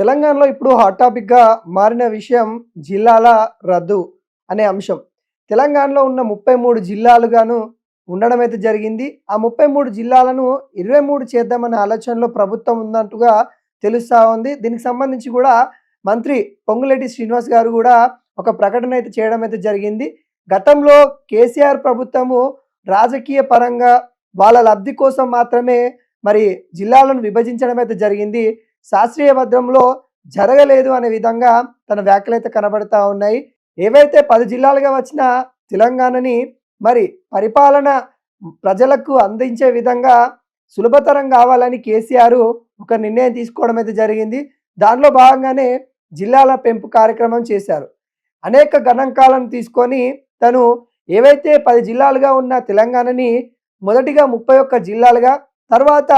తెలంగాణలో ఇప్పుడు హాట్ టాపిక్గా మారిన విషయం జిల్లాల రద్దు అనే అంశం. తెలంగాణలో ఉన్న ముప్పై మూడు జిల్లాలుగాను ఉండడం అయితే జరిగింది. ఆ ముప్పై మూడు జిల్లాలను ఇరవై మూడు చేద్దామనే ఆలోచనలో ప్రభుత్వం ఉన్నట్టుగా తెలుస్తూ ఉంది. దీనికి సంబంధించి కూడా మంత్రి పొంగులేటి శ్రీనివాస్ గారు కూడా ఒక ప్రకటన అయితే చేయడం అయితే జరిగింది. గతంలో కేసీఆర్ ప్రభుత్వము రాజకీయ పరంగా వాళ్ళ లబ్ధి కోసం మాత్రమే మరి జిల్లాలను విభజించడం అయితే జరిగింది. శాస్త్రీయ భద్రంలో జరగలేదు అనే విధంగా తన వ్యాఖ్యలు అయితే కనబడతా ఉన్నాయి. ఏవైతే పది జిల్లాలుగా వచ్చిన తెలంగాణని మరి పరిపాలన ప్రజలకు అందించే విధంగా సులభతరం కావాలని కేసీఆర్ ఒక నిర్ణయం తీసుకోవడం అయితే జరిగింది. దానిలో భాగంగానే జిల్లాల పెంపు కార్యక్రమం చేశారు. అనేక గణాంకాలను తీసుకొని తను ఏవైతే పది జిల్లాలుగా ఉన్న తెలంగాణని మొదటిగా ముప్పై ఒక్క జిల్లాలుగా తర్వాత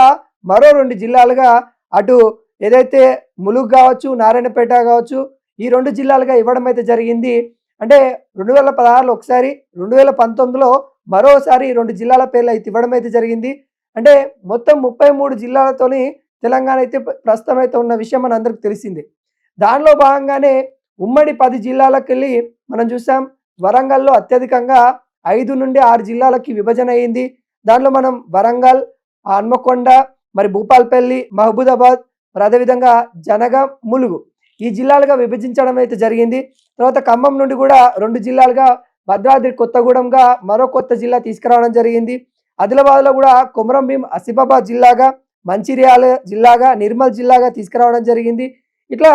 మరో రెండు జిల్లాలుగా అటు ఏదైతే ములుగు కావచ్చు నారాయణపేట కావచ్చు ఈ రెండు జిల్లాలుగా ఇవ్వడం అయితే జరిగింది. అంటే రెండు వేల పదహారులో ఒకసారి రెండు వేల పంతొమ్మిదిలో మరోసారి రెండు జిల్లాల పేర్లు అయితే ఇవ్వడం అయితే జరిగింది. అంటే మొత్తం ముప్పై మూడు జిల్లాలతోని తెలంగాణ అయితే ప్రస్తుతం అయితే ఉన్న విషయం మన అందరికి తెలిసిందే. దానిలో భాగంగానే ఉమ్మడి పది జిల్లాలకు వెళ్ళి మనం చూసాం వరంగల్లో అత్యధికంగా ఐదు నుండి ఆరు జిల్లాలకి విభజన అయింది. దానిలో మనం వరంగల్ హన్మకొండ మరి భూపాల్పల్లి మహబూదాబాద్ మరి అదేవిధంగా జనగం ములుగు ఈ జిల్లాలుగా విభజించడం అయితే జరిగింది. తర్వాత ఖమ్మం నుండి కూడా రెండు జిల్లాలుగా భద్రాద్రి కొత్తగూడెంగా మరో కొత్త జిల్లా తీసుకురావడం జరిగింది. ఆదిలాబాద్లో కూడా కొమరం భీం ఆసిఫాబాద్ జిల్లాగా మంచిర్యాల జిల్లాగా నిర్మల్ జిల్లాగా తీసుకురావడం జరిగింది. ఇట్లా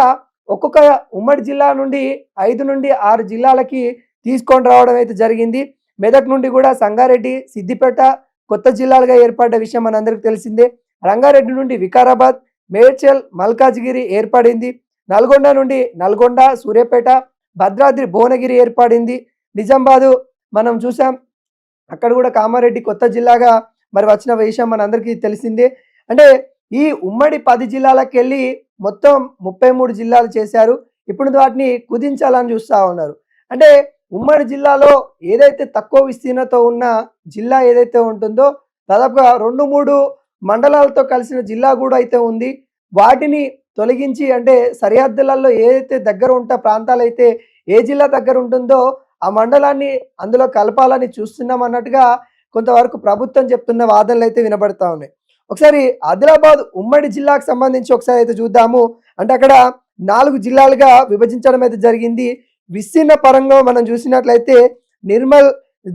ఒక్కొక్క ఉమ్మడి జిల్లా నుండి ఐదు నుండి ఆరు జిల్లాలకి తీసుకొని రావడం అయితే జరిగింది. మెదక్ నుండి కూడా సంగారెడ్డి సిద్దిపేట కొత్త జిల్లాలుగా ఏర్పడ్డ విషయం మనందరికీ తెలిసిందే. రంగారెడ్డి నుండి వికారాబాద్ మేడ్చల్ మల్కాజ్గిరి ఏర్పడింది. నల్గొండ నుండి నల్గొండ సూర్యాపేట భద్రాద్రి భువనగిరి ఏర్పడింది. నిజామాబాదు మనం చూసాం. అక్కడ కూడా కామారెడ్డి కొత్త జిల్లాగా మరి వచ్చిన విషయం మనందరికీ తెలిసిందే. అంటే ఈ ఉమ్మడి పది జిల్లాలకు వెళ్ళి మొత్తం ముప్పై మూడు జిల్లాలు చేశారు. ఇప్పుడు వాటిని కుదించాలని చూస్తూ ఉన్నారు. అంటే ఉమ్మడి జిల్లాలో ఏదైతే తక్కువ విస్తీర్ణతో ఉన్న జిల్లా ఏదైతే ఉంటుందో దాదాపుగా రెండు మూడు మండలాలతో కలిసిన జిల్లా కూడా అయితే ఉంది. వాటిని తొలగించి అంటే సరిహద్దులలో ఏదైతే దగ్గర ఉంట ప్రాంతాలు అయితే ఏ జిల్లా దగ్గర ఉంటుందో ఆ మండలాన్ని అందులో కలపాలని చూస్తున్నాం అన్నట్టుగా కొంతవరకు ప్రభుత్వం చెప్తున్న వాదనలు అయితే వినబడతా ఉన్నాయి. ఒకసారి ఆదిలాబాద్ ఉమ్మడి జిల్లాకు సంబంధించి ఒకసారి అయితే చూద్దాము. అంటే అక్కడ నాలుగు జిల్లాలుగా విభజించడం అయితే జరిగింది. విస్తీర్ణ పరంగా మనం చూసినట్లయితే నిర్మల్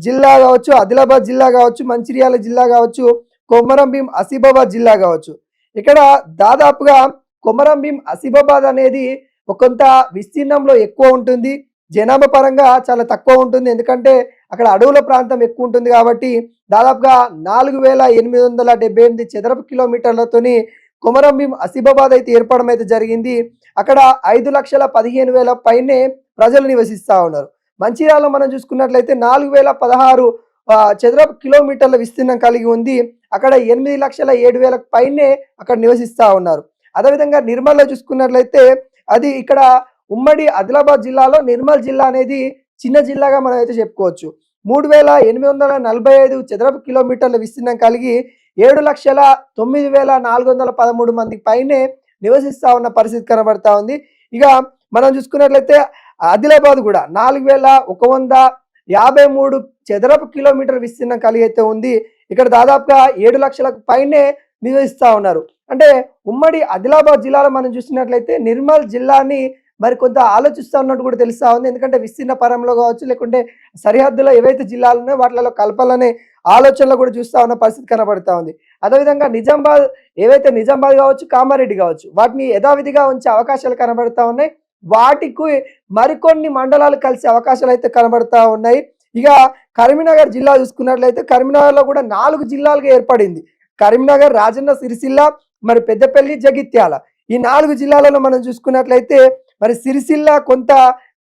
జిల్లా కావచ్చు ఆదిలాబాద్ జిల్లా కావచ్చు మంచిర్యాల జిల్లా కావచ్చు కొమరం భీం అసిబాబాద్ జిల్లా కావచ్చు. ఇక్కడ దాదాపుగా కొమరం భీం అసిబాబాద్ అనేది ఒక కొంత విస్తీర్ణంలో ఎక్కువ ఉంటుంది. జనాభా పరంగా చాలా తక్కువ ఉంటుంది. ఎందుకంటే అక్కడ అడవుల ప్రాంతం ఎక్కువ ఉంటుంది కాబట్టి దాదాపుగా నాలుగు వేల ఎనిమిది వందల డెబ్బై ఎనిమిది చదరపు కిలోమీటర్లతోని కొమరం భీం అసిబాబాద్ అయితే ఏర్పడడం అయితే జరిగింది. అక్కడ ఐదు లక్షల పదిహేను వేల పైనే ప్రజలు నివసిస్తూ ఉన్నారు. మంచిర్యాలలో మనం చూసుకున్నట్లయితే నాలుగు వేల పదహారు చదరపు కిలోమీటర్ల విస్తీర్ణం కలిగి ఉంది. అక్కడ ఎనిమిది లక్షల ఏడు వేలకు పైనే అక్కడ నివసిస్తూ ఉన్నారు. అదేవిధంగా నిర్మల్లో చూసుకున్నట్లయితే అది ఇక్కడ ఉమ్మడి ఆదిలాబాద్ జిల్లాలో నిర్మల్ జిల్లా అనేది చిన్న జిల్లాగా మనం అయితే చెప్పుకోవచ్చు. మూడు వేల ఎనిమిది వందల నలభై ఐదు చదరపు కిలోమీటర్ల విస్తీర్ణం కలిగి ఏడు లక్షల తొమ్మిది వేల నాలుగు వందల పదమూడు మంది పైనే నివసిస్తూ ఉన్న పరిస్థితి కనబడతా ఉంది. ఇక మనం చూసుకున్నట్లయితే ఆదిలాబాద్ కూడా నాలుగు వేల ఒక వంద యాభై మూడు చదరపు కిలోమీటర్ విస్తీర్ణం కలిగి అయితే ఉంది. ఇక్కడ దాదాపుగా ఏడు లక్షలకు పైనే నివసిస్తూ ఉన్నారు. అంటే ఉమ్మడి ఆదిలాబాద్ జిల్లాలో మనం చూసినట్లయితే నిర్మల్ జిల్లాని మరి కొంత ఆలోచిస్తూ ఉన్నట్టు కూడా తెలుస్తూ ఉంది. ఎందుకంటే విస్తీర్ణ పరంలో కావచ్చు లేకుంటే సరిహద్దులో ఏవైతే జిల్లాలు ఉన్నాయో వాటిలో కలపాలనే ఆలోచనలో కూడా చూస్తూ ఉన్న పరిస్థితి కనబడుతూ ఉంది. అదేవిధంగా నిజామాబాద్ ఏవైతే నిజామాబాద్ కావచ్చు కామారెడ్డి కావచ్చు వాటిని యథావిధిగా ఉంచే అవకాశాలు కనబడతా ఉన్నాయి. వాటికి మరికొన్ని మండలాలు కలిసే అవకాశాలు అయితే కనబడుతూ ఉన్నాయి. ఇక కరీంనగర్ జిల్లా చూసుకున్నట్లయితే కరీంనగర్లో కూడా నాలుగు జిల్లాలుగా ఏర్పడింది. కరీంనగర్ రాజన్న సిరిసిల్ల మరి పెద్దపల్లి జగిత్యాల. ఈ నాలుగు జిల్లాలలో మనం చూసుకున్నట్లయితే మరి సిరిసిల్ల కొంత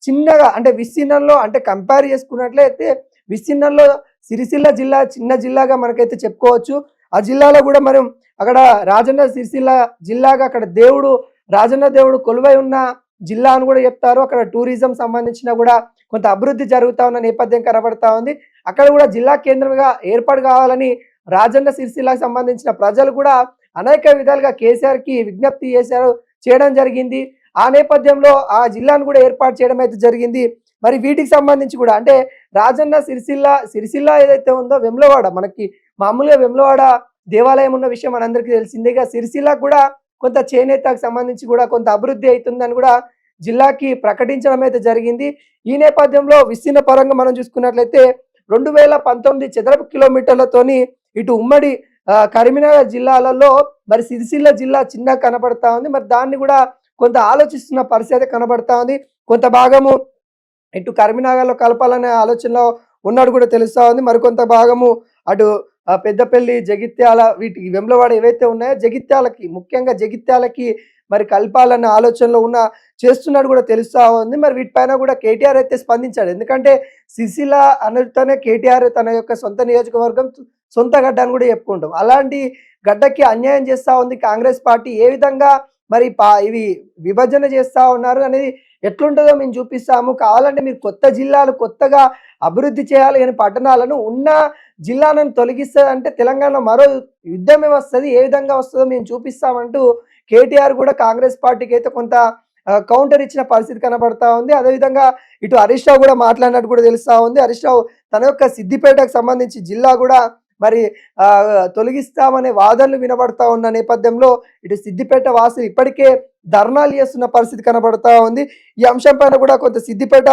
చిన్నగా అంటే విస్తీర్ణంలో అంటే కంపేర్ చేసుకున్నట్లయితే విస్తీర్ణంలో సిరిసిల్ల జిల్లా చిన్న జిల్లాగా మనకైతే చెప్పుకోవచ్చు. ఆ జిల్లాలో కూడా మనం అక్కడ రాజన్న సిరిసిల్ల జిల్లాగా అక్కడ దేవుడు రాజన్న దేవుడు కొలువై ఉన్న జిల్లా అని కూడా చెప్తారు. అక్కడ టూరిజం సంబంధించిన కూడా కొంత అభివృద్ధి జరుగుతా ఉన్న నేపథ్యం కనబడతా ఉంది. అక్కడ కూడా జిల్లా కేంద్రంగా ఏర్పాటు కావాలని రాజన్న సిరిసిల్లాకు సంబంధించిన ప్రజలు కూడా అనేక విధాలుగా కేసీఆర్కి విజ్ఞప్తి చేశారు చేయడం జరిగింది. ఆ నేపథ్యంలో ఆ జిల్లాను కూడా ఏర్పాటు చేయడం అయితే జరిగింది. మరి వీటికి సంబంధించి కూడా అంటే రాజన్న సిరిసిల్ల సిరిసిల్ల ఏదైతే ఉందో వెమ్లవాడ మనకి మామూలుగా వెమ్లవాడ దేవాలయం ఉన్న విషయం మనందరికీ తెలిసిందేగా సిరిసిల్ల కూడా కొంత చేనేతకు సంబంధించి కూడా కొంత అభివృద్ధి అవుతుందని కూడా జిల్లాకి ప్రకటించడం అయితే జరిగింది. ఈ నేపథ్యంలో విస్తీర్ణ పరంగా మనం చూసుకున్నట్లయితే రెండు వేల పంతొమ్మిది చదరపు కిలోమీటర్లతోని ఇటు ఉమ్మడి కరీంనగర్ జిల్లాలలో మరి సిరిసిల్ల జిల్లా చిన్న కనబడతా ఉంది. మరి దాన్ని కూడా కొంత ఆలోచిస్తున్న పరిస్థితి కనబడతా ఉంది. కొంత భాగము ఇటు కరీంనగర్లో కలపాలనే ఆలోచనలో ఉన్నాడు కూడా తెలుస్తూ ఉంది. మరికొంత భాగము అటు పెద్దపల్లి జగిత్యాల వీటి వెంబలవాడ ఏవైతే ఉన్నాయో జగిత్యాలకి ముఖ్యంగా జగిత్యాలకి మరి కలపాలన్న ఆలోచనలో ఉన్న చేస్తున్నాడు కూడా తెలుస్తా ఉంది. మరి వీటిపైన కూడా కేటీఆర్ అయితే స్పందించాడు. ఎందుకంటే సిసిల అనతోనే కేటీఆర్ తన యొక్క సొంత నియోజకవర్గం సొంత గడ్డ అని కూడా చెప్పుకుంటాం. అలాంటి గడ్డకి అన్యాయం చేస్తూ ఉంది కాంగ్రెస్ పార్టీ. ఏ విధంగా మరి పా ఇవి విభజన చేస్తూ ఉన్నారు అనేది ఎట్లుంటుందో మేము చూపిస్తాము. కావాలంటే మీరు కొత్త జిల్లాలు కొత్తగా అభివృద్ధి చేయాలి అని పట్టణాలను ఉన్న జిల్లాలను తొలగిస్తుంది అంటే తెలంగాణ మరో యుద్ధమే వస్తుంది. ఏ విధంగా వస్తుందో మేము చూపిస్తామంటూ కేటీఆర్ కూడా కాంగ్రెస్ పార్టీకి అయితే కొంత కౌంటర్ ఇచ్చిన పరిస్థితి కనబడతా ఉంది. అదేవిధంగా ఇటు హరీష్ రావు కూడా మాట్లాడినట్టు కూడా తెలుస్తా ఉంది. హరీష్ రావు తన యొక్క సిద్దిపేటకు సంబంధించి జిల్లా కూడా మరి తొలగిస్తామనే వాదనలు వినబడతా ఉన్న నేపథ్యంలో ఇటు సిద్దిపేట వాసులు ఇప్పటికే ధర్నాలు చేస్తున్న పరిస్థితి కనబడతా ఉంది. ఈ అంశం పైన కూడా కొంత సిద్దిపేట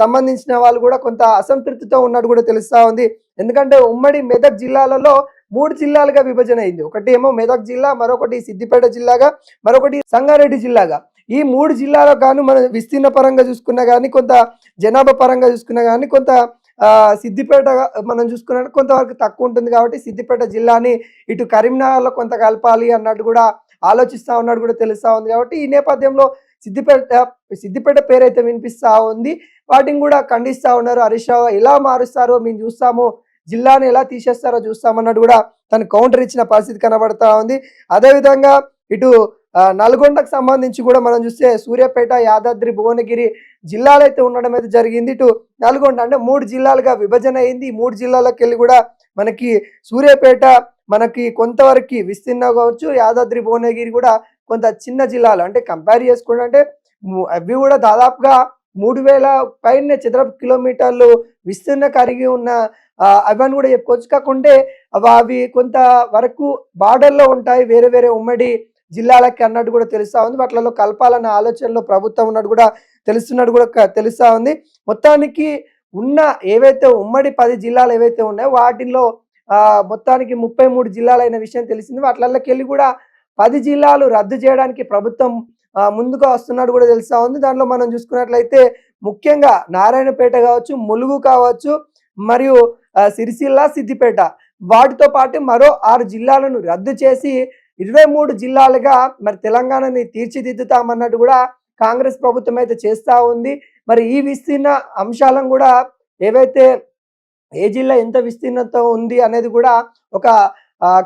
సంబంధించిన వాళ్ళు కూడా కొంత అసంతృప్తితో ఉన్నట్టు కూడా తెలుస్తా ఉంది. ఎందుకంటే ఉమ్మడి మెదక్ జిల్లాలలో మూడు జిల్లాలుగా విభజన అయింది. ఒకటి ఏమో మెదక్ జిల్లా మరొకటి సిద్దిపేట జిల్లాగా మరొకటి సంగారెడ్డి జిల్లాగా. ఈ మూడు జిల్లాలో గాను మనం విస్తీర్ణ పరంగా చూసుకున్నా కానీ కొంత జనాభా పరంగా చూసుకున్నా కానీ కొంత సిద్దిపేట మనం చూసుకున్న కొంతవరకు తక్కువ ఉంటుంది కాబట్టి సిద్దిపేట జిల్లాని ఇటు కరీంనగర్లో కొంత కలపాలి అన్నట్టు కూడా ఆలోచిస్తూ ఉన్నాడు కూడా తెలుస్తూ ఉంది కాబట్టి ఈ నేపథ్యంలో సిద్దిపేట సిద్దిపేట పేరు అయితే ఉంది. వాటిని కూడా ఖండిస్తూ ఉన్నారు. హరీష్ రావు ఎలా మారుస్తారో మేము చూస్తాము. జిల్లాని ఎలా తీసేస్తారో చూస్తామన్నట్టు కూడా తను కౌంటర్ ఇచ్చిన పరిస్థితి కనబడతా ఉంది. అదేవిధంగా ఇటు నల్గొండకు సంబంధించి కూడా మనం చూస్తే సూర్యాపేట యాదాద్రి భువనగిరి జిల్లాలు అయితే ఉండడం అయితే జరిగింది. ఇటు నల్గొండ అంటే మూడు జిల్లాలుగా విభజన అయింది. మూడు జిల్లాలకు వెళ్ళి కూడా మనకి సూర్యాపేట మనకి కొంతవరకు విస్తీర్ణ కావచ్చు. యాదాద్రి భువనగిరి కూడా కొంత చిన్న జిల్లాలు. అంటే కంపేర్ చేసుకుంటే అంటే అవి కూడా దాదాపుగా మూడు వేల పైన చదరపు కిలోమీటర్లు విస్తీర్ణ కలిగి ఉన్న అవన్నీ కూడా చెప్పుకోవచ్చు. కాకుంటే అవి అవి కొంత వరకు బార్డర్లో ఉంటాయి వేరే వేరే ఉమ్మడి జిల్లాలకి అన్నట్టు కూడా తెలుస్తా ఉంది. వాటిలలో కలపాలన్న ఆలోచనలో ప్రభుత్వం ఉన్నట్టు కూడా తెలుస్తున్నట్టు కూడా క- తెలుస్తా ఉంది. మొత్తానికి ఉన్న ఏవైతే ఉమ్మడి పది జిల్లాలు ఏవైతే ఉన్నాయో వాటిల్లో మొత్తానికి ముప్పై మూడు జిల్లాలైన విషయం తెలిసింది. వాటిలకి వెళ్ళి కూడా పది జిల్లాలు రద్దు చేయడానికి ప్రభుత్వం ముందుగా వస్తున్నట్టు కూడా తెలుస్తా ఉంది. దాంట్లో మనం చూసుకున్నట్లయితే ముఖ్యంగా నారాయణపేట కావచ్చు ములుగు కావచ్చు మరియు సిరిసిల్ల సిద్దిపేట వాటితో పాటు మరో ఆరు జిల్లాలను రద్దు చేసి ఇరవై మూడు జిల్లాలుగా మరి తెలంగాణని తీర్చిదిద్దుతామన్నట్టు కూడా కాంగ్రెస్ ప్రభుత్వం అయితే చేస్తూ ఉంది. మరి ఈ విస్తీర్ణ అంశాలను కూడా ఏవైతే ఏ జిల్లా ఎంత విస్తీర్ణత ఉంది అనేది కూడా ఒక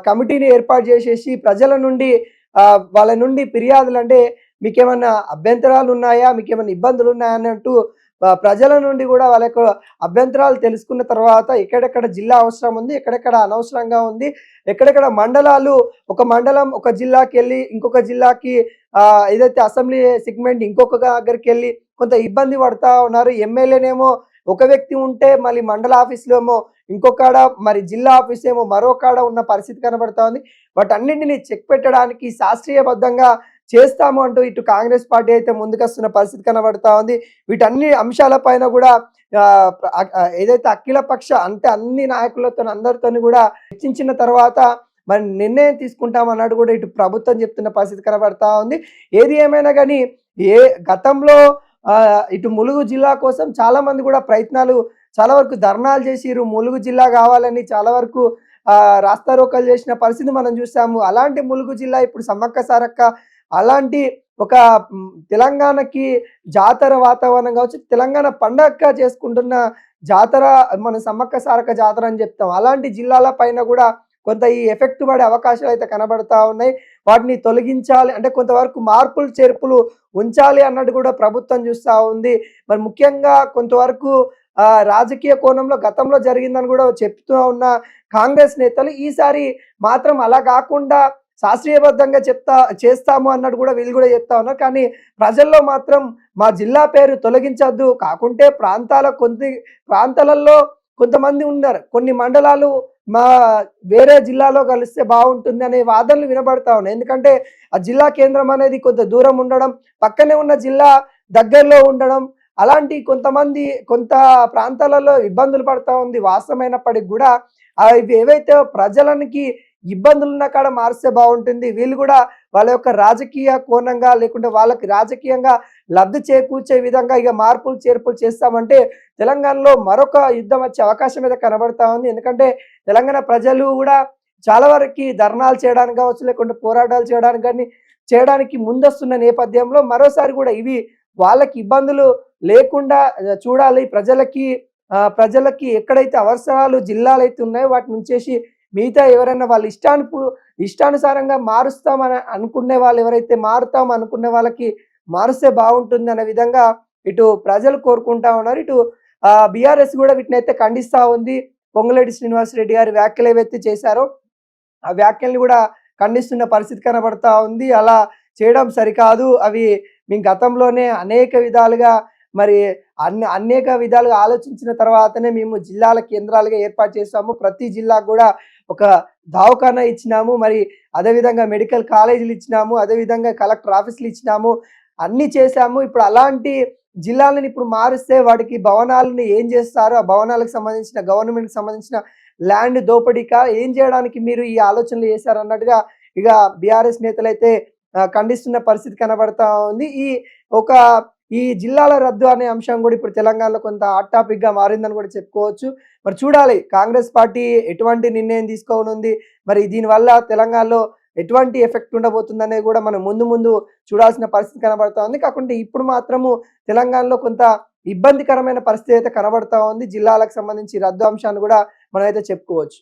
కమిటీని ఏర్పాటు చేసేసి ప్రజల నుండి వాళ్ళ నుండి ఫిర్యాదులు అంటే మీకేమన్నా అభ్యంతరాలు ఉన్నాయా? మీకేమైనా ఇబ్బందులు ఉన్నాయా? అన్నట్టు ప్రజల నుండి కూడా వాళ్ళ యొక్క అభ్యంతరాలు తెలుసుకున్న తర్వాత ఎక్కడెక్కడ జిల్లా అవసరం ఉంది ఎక్కడెక్కడ అనవసరంగా ఉంది ఎక్కడెక్కడ మండలాలు ఒక మండలం ఒక జిల్లాకి వెళ్ళి ఇంకొక జిల్లాకి ఏదైతే అసెంబ్లీ సెగ్మెంట్ ఇంకొక దగ్గరికి వెళ్ళి కొంత ఇబ్బంది పడతా ఉన్నారు. ఎమ్మెల్యేనేమో ఒక వ్యక్తి ఉంటే మళ్ళీ మండల ఆఫీస్లో ఏమో ఇంకొకడ మరి జిల్లా ఆఫీస్ ఏమో మరో కాడ ఉన్న పరిస్థితి కనబడతా ఉంది. వాటన్నింటినీ చెక్ పెట్టడానికి శాస్త్రీయబద్ధంగా చేస్తాము అంటూ ఇటు కాంగ్రెస్ పార్టీ అయితే ముందుకొస్తున్న పరిస్థితి కనబడతా ఉంది. వీటన్ని అంశాలపైన కూడా ఏదైతే అఖిల పక్ష అంటే అన్ని నాయకులతో అందరితో కూడా చర్చించిన తర్వాత మరి నిర్ణయం తీసుకుంటాం అన్నట్టు కూడా ఇటు ప్రభుత్వం చెప్తున్న పరిస్థితి కనబడతా ఉంది. ఏది ఏమైనా కానీ ఏ గతంలో ఇటు ములుగు జిల్లా కోసం చాలా మంది కూడా ప్రయత్నాలు చాలా వరకు ధర్నాలు చేసిరు ములుగు జిల్లా కావాలని చాలా వరకు రాస్తారోకలు చేసిన పరిస్థితి మనం చూసాము. అలాంటి ములుగు జిల్లా ఇప్పుడు సమ్మక్క సారక్క అలాంటి ఒక తెలంగాణకి జాతర వాతావరణం కావచ్చు తెలంగాణ పండగగా చేసుకుంటున్న జాతర మన సమ్మక్క సారక జాతర అని చెప్తాం. అలాంటి జిల్లాల పైన కూడా కొంత ఈ ఎఫెక్ట్ పడే అవకాశాలు అయితే కనబడతా ఉన్నాయి. వాటిని తొలగించాలి అంటే కొంతవరకు మార్పులు చేర్పులు ఉంచాలి అన్నట్టు కూడా ప్రభుత్వం చూస్తూ ఉంది. మరి ముఖ్యంగా కొంతవరకు రాజకీయ కోణంలో గతంలో జరిగిందని కూడా చెప్తూ ఉన్న కాంగ్రెస్ నేతలు ఈసారి మాత్రం అలా కాకుండా శాస్త్రీయబద్ధంగా చెప్తా చేస్తాము అన్నట్టు కూడా వీళ్ళు కూడా చెప్తా ఉన్నారు. కానీ ప్రజల్లో మాత్రం మా జిల్లా పేరు తొలగించద్దు. కాకుంటే ప్రాంతాల కొద్ది ప్రాంతాలలో కొంతమంది ఉన్నారు. కొన్ని మండలాలు మా వేరే జిల్లాలో కలిస్తే బాగుంటుంది అనే వాదనలు వినబడతా ఉన్నాయి. ఎందుకంటే ఆ జిల్లా కేంద్రం అనేది కొంత దూరం ఉండడం పక్కనే ఉన్న జిల్లా దగ్గరలో ఉండడం అలాంటి కొంతమంది కొంత ప్రాంతాలలో ఇబ్బందులు పడతా ఉంది. వాస్తవమైనప్పటికి కూడా అవి ఏవైతే ప్రజలకి ఇబ్బందులు ఉన్న కాడ మారిస్తే బాగుంటుంది. వీళ్ళు కూడా వాళ్ళ యొక్క రాజకీయ కోణంగా లేకుంటే వాళ్ళకి రాజకీయంగా లబ్ధి చేకూర్చే విధంగా ఇక మార్పులు చేర్పులు చేస్తామంటే తెలంగాణలో మరొక యుద్ధం వచ్చే అవకాశం అయితే కనబడతా ఉంది. ఎందుకంటే తెలంగాణ ప్రజలు కూడా చాలా వరకు ధర్నాలు చేయడానికి కావచ్చు లేకుంటే పోరాటాలు చేయడానికి కానీ చేయడానికి ముందస్తున్న నేపథ్యంలో మరోసారి కూడా ఇవి వాళ్ళకి ఇబ్బందులు లేకుండా చూడాలి. ప్రజలకి ప్రజలకి ఎక్కడైతే అవసరాలు జిల్లాలు అయితే ఉన్నాయో వాటి నుంచేసి మిగతా ఎవరైనా వాళ్ళ ఇష్టాను ఇష్టానుసారంగా మారుస్తామని అనుకునే వాళ్ళు ఎవరైతే మారుతాం అనుకునే వాళ్ళకి మారుస్తే బాగుంటుంది అనే విధంగా ఇటు ప్రజలు కోరుకుంటా ఉన్నారు. ఇటు బీఆర్ఎస్ కూడా వీటిని అయితే ఉంది. పొంగులేటి శ్రీనివాస్ రెడ్డి గారి వ్యాఖ్యలు ఏవైతే చేశారో ఆ వ్యాఖ్యల్ని కూడా ఖండిస్తున్న పరిస్థితి కనబడతా ఉంది. అలా చేయడం సరికాదు. అవి మేము గతంలోనే అనేక విధాలుగా మరి అన్ని అనేక విధాలుగా ఆలోచించిన తర్వాతనే మేము జిల్లాల కేంద్రాలుగా ఏర్పాటు చేస్తాము ప్రతి జిల్లాకు కూడా ఒక దావఖానా ఇచ్చినాము. మరి అదేవిధంగా మెడికల్ కాలేజీలు ఇచ్చినాము. అదేవిధంగా కలెక్టర్ ఆఫీసులు ఇచ్చినాము. అన్నీ చేశాము. ఇప్పుడు అలాంటి జిల్లాలను ఇప్పుడు మారిస్తే వాటికి భవనాలను ఏం చేస్తారు? ఆ భవనాలకు సంబంధించిన గవర్నమెంట్కి సంబంధించిన ల్యాండ్ దోపిడీకా ఏం చేయడానికి మీరు ఈ ఆలోచనలు చేశారు అన్నట్టుగా ఇక బీఆర్ఎస్ నేతలు అయితే ఖండిస్తున్న పరిస్థితి కనబడతా ఉంది. ఈ ఒక ఈ జిల్లాల రద్దు అనే అంశం కూడా ఇప్పుడు తెలంగాణలో కొంత హాట్ టాపిక్గా మారిందని కూడా చెప్పుకోవచ్చు. మరి చూడాలి కాంగ్రెస్ పార్టీ ఎటువంటి నిర్ణయం తీసుకోనుంది? మరి దీనివల్ల తెలంగాణలో ఎటువంటి ఎఫెక్ట్ ఉండబోతుందనేది కూడా మనం ముందు ముందు చూడాల్సిన పరిస్థితి కనబడతా ఉంది కాకుంటే ఇప్పుడు మాత్రము తెలంగాణలో కొంత ఇబ్బందికరమైన పరిస్థితి అయితే కనబడతా ఉంది. జిల్లాలకు సంబంధించి రద్దు అంశాన్ని కూడా మనం అయితే చెప్పుకోవచ్చు.